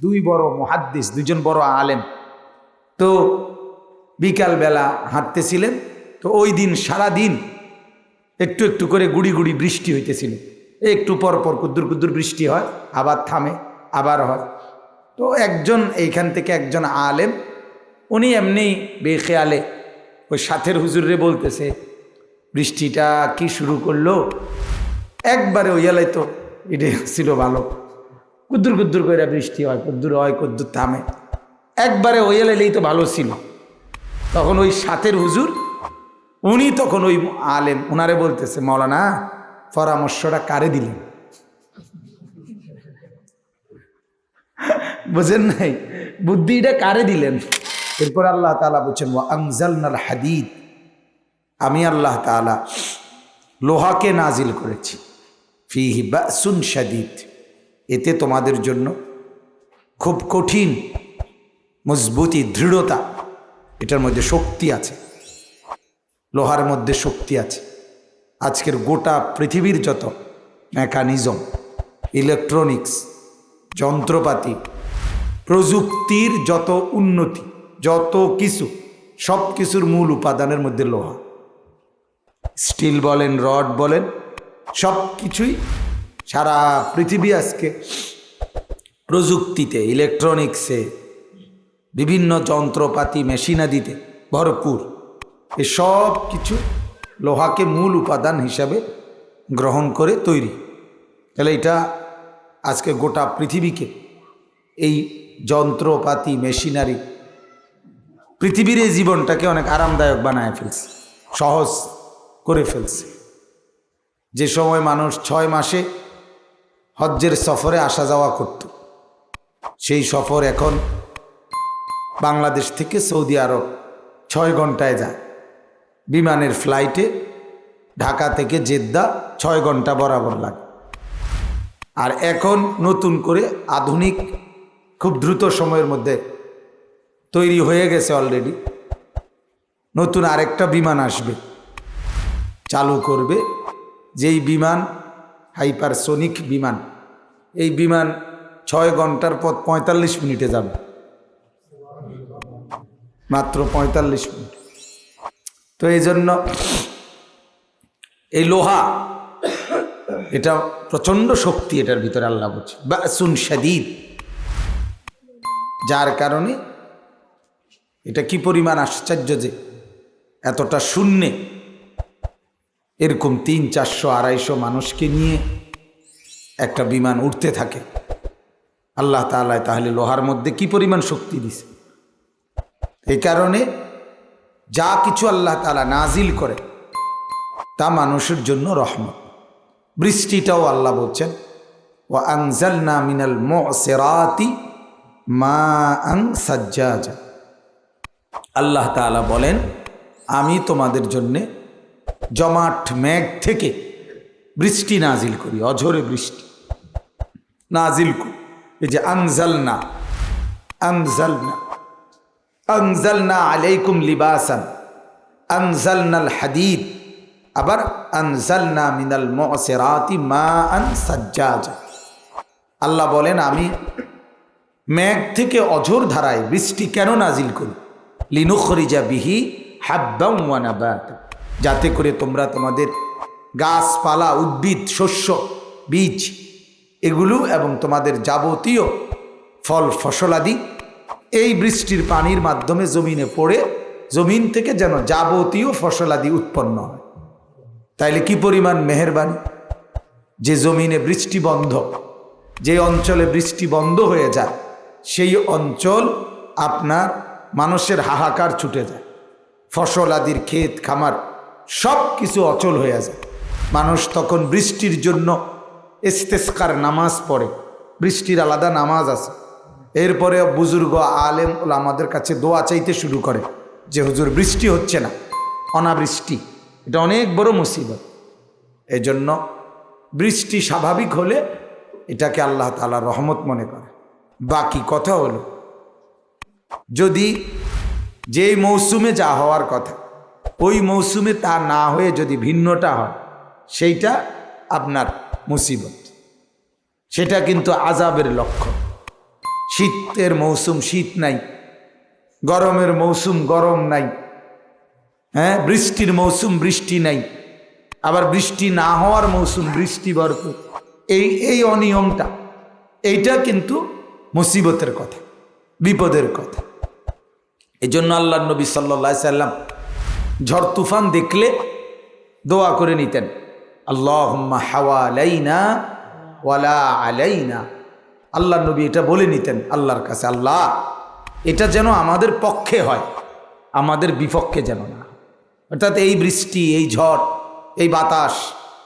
দুই বড় মহাদ্দিস দুজন বড় আলেম। তো বিকালবেলা হাঁটতেছিলেন, তো ওই দিন সারা দিন একটু একটু করে গুড়ি গুড়ি বৃষ্টি হইতেছিল। একটু পর পর কুদ্দুর কুদ্দুর বৃষ্টি হয়, আবার থামে, আবার হয়। তো একজন, এইখান থেকে একজন আলেম, উনি এমনি বেখেয়ালে ওই সাথের হুজুরে বলতেছে, বৃষ্টিটা কি শুরু করল? একবারে ওই ওইয়ালাই তো এটা ছিল ভালো। কুদ্দুর কুদ্দুর করে বৃষ্টি হয়, কুদ্দুর হয়, কুদ্দুর থামে। একবারে ওই এলেই তো ভালো ছিল। তখন ওই সাথের হুজুর, উনি তখন ওই আলেম ওনারে বলতেছে, মৌলানা, পরামর্শটা কারে দিলেন? বুঝেন নাই? বুদ্ধিটা কারে দিলেন? এরপর আল্লাহ তালা বলছেন ও আংজালনাল হাদিদ। আমি আল্লাহ তালা লোহাকে নাজিল করেছি। ফিহি বাসুন শাদিদ। এতে তোমাদের জন্য খুব কঠিন, মজবুতি, দৃঢ়তা, এটার মধ্যে শক্তি আছে। লোহার মধ্যে শক্তি আছে। আজকের গোটা পৃথিবীর যত মেকানিজম, ইলেকট্রনিক্স, যন্ত্রপাতি, প্রযুক্তির যত উন্নতি, যত কিছু, সব কিছুর মূল উপাদানের মধ্যে লোহা। স্টিল বলেন, রড বলেন, সব কিছুই সারা পৃথিবী আজকে প্রযুক্তিতে ইলেকট্রনিক্সে বিভিন্ন যন্ত্রপাতি মেশিনাদিতে ভরপুর। এসব কিছু লোহাকে মূল উপাদান হিসাবে গ্রহণ করে তৈরি। তাহলে এটা আজকে গোটা পৃথিবীকে এই যন্ত্রপাতি, মেশিনারি পৃথিবীর এই জীবনটাকে অনেক আরামদায়ক বানায় ফেলছে, সহজ করে ফেলছে। যে সময় মানুষ ছয় মাসে হজ্জের সফরে আসা যাওয়া করত। সেই সফর এখন বাংলাদেশ থেকে সৌদি আরব ছয় ঘন্টায় যায়। বিমানের ফ্লাইটে ঢাকা থেকে জেদ্দা ছয় ঘণ্টা বরাবর লাগে। আর এখন নতুন করে আধুনিক, খুব দ্রুত সময়ের মধ্যে তৈরি হয়ে গেছে অলরেডি নতুন আরেকটা বিমান আসবে, চালু করবে। যেই বিমান হাইপারসোনিক বিমান। এই বিমান ছয় ঘণ্টার পর পঁয়তাল্লিশ মিনিটে যাবে। মাত্র পঁয়তাল্লিশ মিনিট। তো এই জন্য এই লোহা, এটা প্রচণ্ড শক্তি এটার ভিতরে আল্লাহ বলছে। বা সুন সাদিদ যার কারণে এটা কি পরিমাণ আশ্চর্য যে, এতটা শূন্যে এরকম তিন, চারশো, আড়াইশো মানুষকে নিয়ে একটা বিমান উঠতে থাকে। আল্লাহ তালায় তাহলে লোহার মধ্যে কি পরিমাণ শক্তি দিছে? এই কারণে যা কিছু আল্লাহ তালা নাজিল করে, তা মানুষের জন্য রহমত। বৃষ্টিটাও আল্লাহ বলছেন ও আংজালনা মিনাল সেরাতি মা আং সাজ্জা আল্লাহ তালা বলেন, আমি তোমাদের জন্যে জমাট মেঘ থেকে বৃষ্টি নাজিল করি, অঝরে বৃষ্টি। নাজিল করি। এই যে আনজালনা আনজালনা আনজালনা আলাইকুম লিবাসান, আনজালনাল হাদিদ, আবার আনজালনা মিনাল মুসিরাতি মা আন সাজ্জাজা। আল্লাহ বলেন, আমি মেঘ থেকে অঝোর ধারায় বৃষ্টি কেন নাজিল করি? লিনুখরিজা বিহি হাব্বাউনাবাত যাতে করে তোমরা তোমাদের গাছপালা, উদ্ভিদ, শস্য, বীজ এগুলো এবং তোমাদের যাবতীয় ফল ফসলাদি এই বৃষ্টির পানির মাধ্যমে জমিনে পড়ে জমিন থেকে যেন যাবতীয় ফসলাদি উৎপন্ন হয়। তাইলে কি পরিমাণ মেহরবানি? যে জমিনে বৃষ্টি বন্ধ, যে অঞ্চলে বৃষ্টি বন্ধ হয়ে যায়, সেই অঞ্চল আপনার মানুষের হাহাকার ছুটে যায়। ফসল আদির ক্ষেত খামার সব কিছু অচল হয়ে যায়। মানুষ তখন বৃষ্টির জন্য ইস্তেস্কার নামাজ পড়ে। বৃষ্টির আলাদা নামাজ আছে। এরপরে বুজুর্গ, আলেম আমাদের কাছে দোয়া চাইতে শুরু করে যে, হুজুর, বৃষ্টি হচ্ছে না। অনাবৃষ্টি। এটা অনেক বড় মুসিবত। এই জন্য বৃষ্টি স্বাভাবিক হলে এটাকে আল্লাহ তালা রহমত মনে করে। বাকি কথা হলো, যদি যেই মৌসুমে যা হওয়ার কথা ওই মৌসুমে তা না হয়ে যদি ভিন্নটা হয়, সেইটা আপনার মুসিবত। সেটা কিন্তু আজাবের লক্ষ্য শীতের মৌসুম শীত নাই, গরমের মৌসুম গরম নাই হ্যাঁ বৃষ্টির মৌসুম বৃষ্টি নাই, আবার বৃষ্টি না হওয়ার মৌসুম বৃষ্টি ভরপুর। এই এই অনিয়মটা, এইটা কিন্তু মুসিবতের কথা, বিপদের কথা। এই জন্য আল্লাহ নবী সাল্লা সাল্লাম ঝড় তুফান দেখলে দোয়া করে নিতেন। আল্লাহ হাওয়া আলাইনা ওয়ালা আলাইনা। আল্লাহ নবী এটা বলে নিতেন আল্লাহর কাছে, আল্লাহ, এটা যেন আমাদের পক্ষে হয়, আমাদের বিপক্ষে যেন না। অর্থাৎ এই বৃষ্টি, এই ঝড়, এই বাতাস,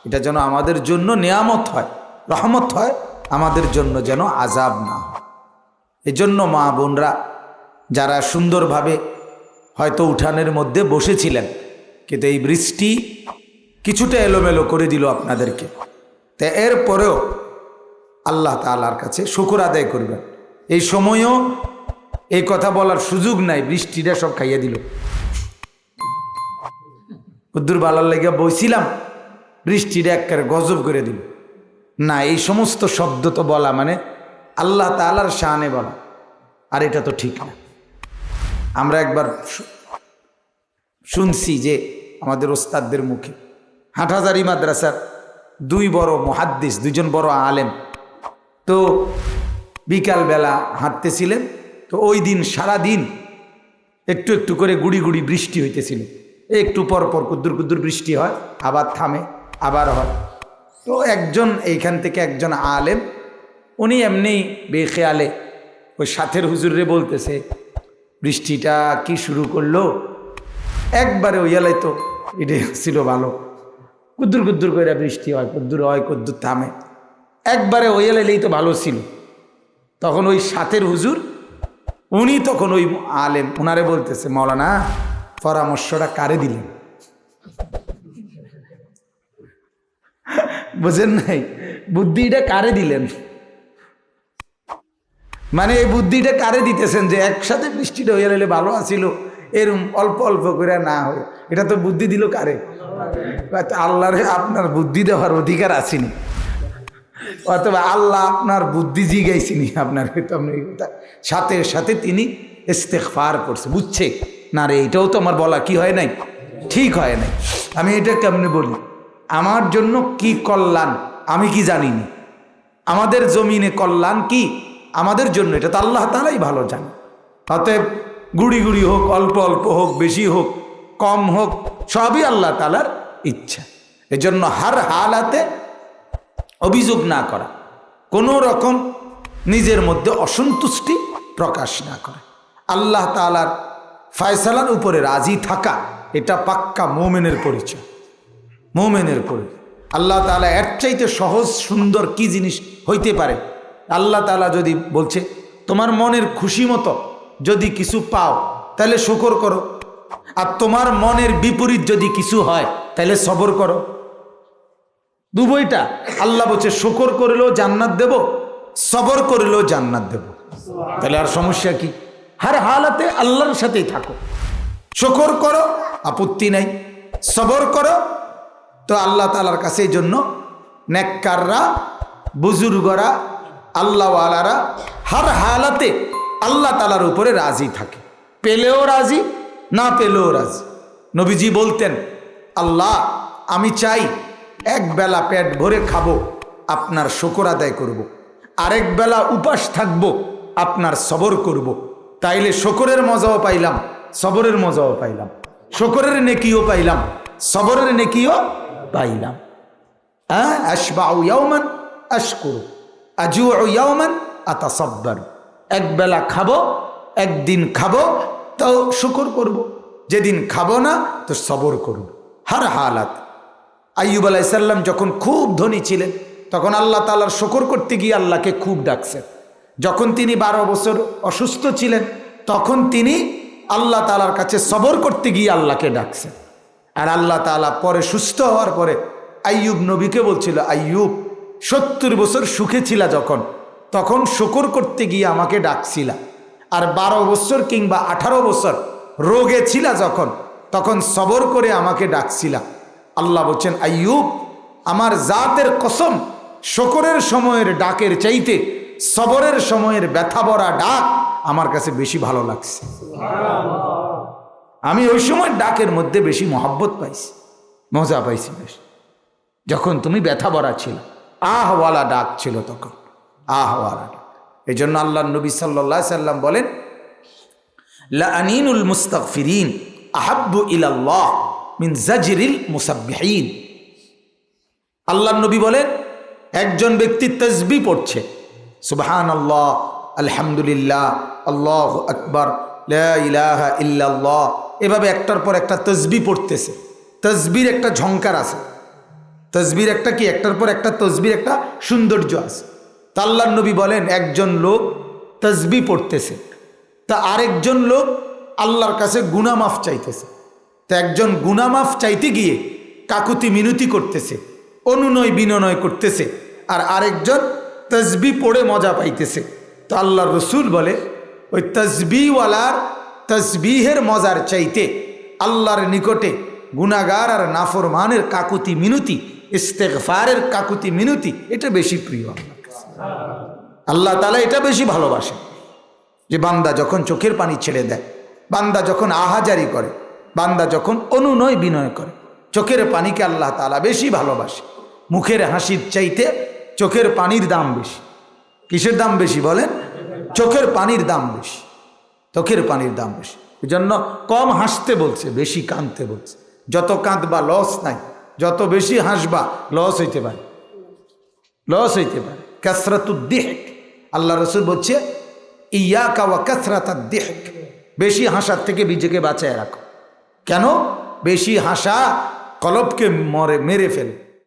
এটা যেন আমাদের জন্য নেয়ামত হয়, রহমত হয়, আমাদের জন্য যেন আজাব না এজন্য মা বোনরা, যারা সুন্দরভাবে হয়তো উঠানের মধ্যে বসেছিলেন, কিন্তু এই বৃষ্টি কিছুটা এলোমেলো করে দিল আপনাদেরকে। তা এরপরেও আল্লাহ তালার কাছে শুকুর আদায় করবেন। এই সময়ও এই কথা বলার সুযোগ নাই, বৃষ্টিটা সব খাইয়ে দিল। উদ্দুর বালার লেগে বইছিলাম, বৃষ্টিটা একবারে গজব করে দিল। না, এই সমস্ত শব্দ তো বলা মানে আল্লাহ তালার শানে বলা, আর এটা তো ঠিক না। আমরা একবার শুনছি যে আমাদের ওস্তাদদের মুখে। হাটহাজারি মাদ্রাসার দুই বড় মহাদ্দিস, দুইজন বড় আলেম। তো বিকালবেলা হাঁটতেছিলেন, তো ওই দিন সারা দিন একটু একটু করে গুড়ি গুড়ি বৃষ্টি হইতেছিল। একটু পর পর কুদ্দুর কুদ্দুর বৃষ্টি হয়, আবার থামে, আবার হয়। তো একজন, এইখান থেকে একজন আলেম, উনি এমনি বেখেয়ালে ওই সাথের হুজুরে বলতেছে বৃষ্টিটা কি শুরু করল? একবারে ওই এলাই তো এটা ছিল ভালো। কুদ্দুর কুদ্দুর করে বৃষ্টি হয়, কুদ্দুর হয়, কুদ্দুর থামে। একবারে ওই এলাইলেই তো ভালো ছিল। তখন ওই সাথের হুজুর, উনি তখন ওই আলেম ওনারে বলতেছে, মৌলানা, পরামর্শটা কারে দিলেন? বুঝেন নাই? বুদ্ধিটা কারে দিলেন? মানে এই বুদ্ধিটা কারে দিতেছেন যে একসাথে বৃষ্টিটা হয়ে গেলে ভালো আছিল? এরম অল্প অল্প করে না হয়ে। এটা তো বুদ্ধি দিল কারে? আল্লাহরে আপনার বুদ্ধি দেওয়ার অধিকার আসেনি অথবা আল্লাহ আপনার বুদ্ধি জিগাইছিনি, আপনার সাথে সাথে তিনি ইস্তেকফার করছে। বুঝছে? না রে, এটাও তো আমার বলা কি হয় নাই? ঠিক হয় নাই। আমি এটা কেমনে বলি? আমার জন্য কি কল্যাণ? আমি কি জানিনি? আমাদের জমিনে কল্যাণ কি? আমাদের জন্য, এটা তো আল্লাহ তালাই ভালো জানে। অতএব গুড়ি গুড়ি হোক, অল্প অল্প হোক, বেশি হোক, কম হোক, সবই আল্লাহ তালার ইচ্ছা। এজন্য হার হালাতে অভিযোগ না করা, কোনো রকম নিজের মধ্যে অসন্তুষ্টি প্রকাশ না করা। আল্লাহ তালার ফয়সালার উপরে রাজি থাকা, এটা পাক্কা মোমেনের পরিচয়। মোমেনের পরিচয়। আল্লাহ তালা এর চাইতে সহজ, সুন্দর কি জিনিস হইতে পারে? আল্লাহ তালা যদি বলছে, তোমার মনের খুশি মতো যদি কিছু পাও, তাহলে শুকর করো। আর তোমার মনের বিপরীত যদি কিছু হয়, তাহলে সবর করো। দুবইটা আল্লাহ বলছে, শুকর করিলেও জান্নাত দেব, সবর করিলেও জান্নাত দেব। তাহলে আর সমস্যা কি? হার হালাতে আল্লাহর সাথেই থাকো। শুকর করো, আপত্তি নাই। সবর করো। তো আল্লাহ তালার কাছে জন্য, নেককাররা, বুজুর্গরা আল্লাহওয়ালারা হার হালাতে আল্লাহ তালার উপরে রাজি থাকে। পেলেও রাজি, না পেলেও রাজি। নবীজি বলতেন, আল্লাহ, আমি চাই এক বেলা পেট ভরে খাব, আপনার শকর আদায় করব। আরেক বেলা উপাস থাকব, আপনার সবর করব। তাইলে শকরের মজাও পাইলাম, সবরের মজাও পাইলাম। শকরের নেকিও পাইলাম, সবরের নেকিও পাইলাম। হ্যাঁ আশবাউ ইয়াউমান আশকুরু। আজু ইয়াউমান আতাসাব্বার। এক বেলা খাব, একদিন খাব তো শুকর করব। যেদিন খাব না, তো সবর করব। হার হালাত। আইয়ুব আলাইসাল্লাম যখন খুব ধনী ছিলেন, তখন আল্লাহ তালার শকর করতে গিয়ে আল্লাহকে খুব ডাকছেন। যখন তিনি বারো বছর অসুস্থ ছিলেন, তখন তিনি আল্লাহ তালার কাছে সবর করতে গিয়ে আল্লাহকে ডাকছেন। আর আল্লাহ তালা পরে সুস্থ হওয়ার পরে আইয়ুব নবীকে বলছিল, আইয়ুব সত্তর বছর সুখে ছিলা যখন তখন শকর করতে গিয়ে আমাকে ডাকছিলা। আর বারো বছর কিংবা আঠারো বছর রোগে ছিলা যখন তখন সবর করে আমাকে ডাকছিলা। আল্লাহ বলছেন আইয়ুব আমার জাতের কসম শকরের সময়ের ডাকের চাইতে সবরের সময়ের ব্যথা ভরা ডাক আমার কাছে বেশি ভালো লাগছে। আমি ওই সময় ডাকের মধ্যে বেশি মহাব্বত পাইছি মজা পাইছি বেশ। যখন তুমি ব্যথা ভরা ছিল আহওয়ালা ডাক ছিল তখন, আহওয়ালা ডাক। এই জন্য আল্লাহ নবী সাল্লাহ সাল্লাম বলেন লানিনুল মুস্তাগফিরিন আহাব্বু ইলাল্লাহ মিন জাজরিল মুসাব্বিহিন। আল্লাহ নবী বলেন, একজন ব্যক্তি তসবি পড়ছে সুবহান আল্লাহ আলহামদুলিল্লাহ, আল্লাহ আকবর ইলাহা ইল্লাল্লাহ। এভাবে একটার পর একটা তসবি পড়তেছে। তসবির একটা ঝঙ্কার আছে। তসবির একটা কি? একটার পর একটা তসবির একটা সৌন্দর্য আছে। তা আল্লাহ নবী বলেন, একজন লোক তসবি পড়তেছে, তা আরেকজন লোক আল্লাহর কাছে গুনামাফ চাইতেছে। তা একজন গুনামাফ চাইতে গিয়ে কাকুতি মিনতি করতেছে, অনুনয় বিনয় করতেছে, আর আরেকজন তসবি পড়ে মজা পাইতেছে। তো আল্লাহর রসুল বলে, ওই তসবিওয়ালার তসবিহের মজার চাইতে আল্লাহর নিকটে গুনাগার আর নাফরমানের কাকুতি মিনতি ইস্তেকফারের কাকুতি মিনতি, এটা বেশি প্রিয়। আল্লাহ তালা এটা বেশি ভালোবাসে। যে বান্দা যখন চোখের পানি ছেড়ে দেয়, বান্দা যখন আহাজারি করে, বান্দা যখন অনুনয় বিনয় করে, চোখের পানিকে আল্লাহ তালা বেশি ভালোবাসে। মুখের হাসির চাইতে চোখের পানির দাম বেশি। কিসের দাম বেশি বলেন? চোখের পানির দাম বেশি। চোখের পানির দাম বেশি। এই জন্য কম হাসতে বলছে, বেশি কাঁদতে বলছে। যত কাঁদবা লস নাই। যত বেশি হাসবা লস হইতে পারে। লস হইতে পারে। কাসরাতুদ্দেহ আল্লাহ রসুল বলছে ইয়া কাওয়া কাসরাতাদ্দেহ বেশি হাসার থেকে নিজেকে বাঁচায় রাখো। কেন? বেশি হাসা কলপকে মরে, মেরে ফেলে।